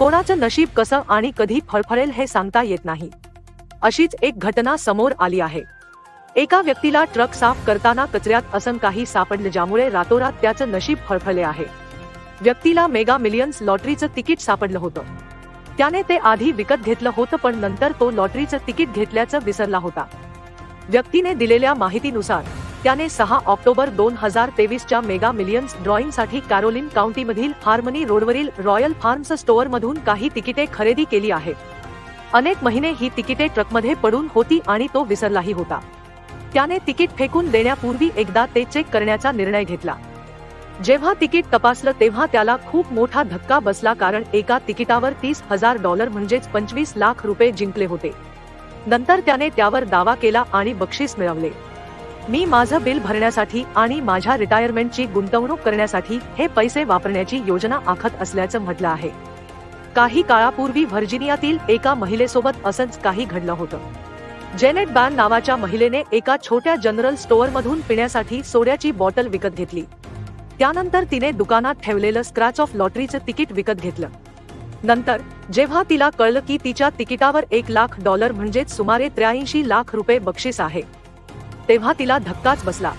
कोणाचं नशीब कसं आणि कधी फळफळेल हे सांगता येत नाही. अशीच एक घटना समोर आली आहे. एका व्यक्तीला ट्रक साफ करताना कचऱ्यात असं काही सापडलं ज्यामुळे रातोरात त्याचं नशीब फळफळले आहे. व्यक्तीला मेगा मिलियन्स लॉटरीचं तिकीट सापडलं होतं. त्याने ते आधी विकत घेतलं होतं पण नंतर तो लॉटरीचं तिकीट घेतल्याचं विसरला होता. व्यक्तीने दिलेल्या माहितीनुसार त्याने सहा ऑक्टोबर दोन हजार तेवीसच्या मेगा मिलियन्स ड्रॉईंगसाठी कॅरोलिन काउंटीमधील हार्मनी रोडवरील रॉयल फार्म्स स्टोअरमधून काही तिकिटे खरेदी केली आहेत. अनेक महिने ही तिकिटे ट्रकमध्ये पडून होती आणि तो विसरलाही होता. त्याने तिकीट फेकून देण्यापूर्वी एकदा ते चेक करण्याचा निर्णय घेतला. जेव्हा तिकीट तपासलं तेव्हा त्याला खूप मोठा धक्का बसला कारण एका तिकिटावर तीस हजार डॉलर म्हणजेच पंचवीस लाख रुपये जिंकले होते. नंतर त्याने त्यावर दावा केला आणि बक्षीस मिळवले. मी माझं बिल भरण्यासाठी आणि माझ्या रिटायरमेंटची गुंतवणूक करण्यासाठी हे पैसे वापरण्याची योजना आखत असल्याचं म्हटलं आहे. काही काळापूर्वी व्हर्जिनियातील एका महिलेसोबत असंच काही घडलं होतं. जेनेट बॅन नावाच्या महिलेने एका छोट्या जनरल स्टोअरमधून पिण्यासाठी सोड्याची बॉटल विकत घेतली. त्यानंतर तिने दुकानात ठेवलेलं स्क्रॅच ऑफ लॉटरीचं तिकीट विकत घेतलं. नंतर जेव्हा तिला कळलं की तिच्या तिकिटावर एक लाख डॉलर म्हणजेच सुमारे त्र्याऐंशी लाख रुपये बक्षीस आहे तेव्हा तिला धक्काच बसला.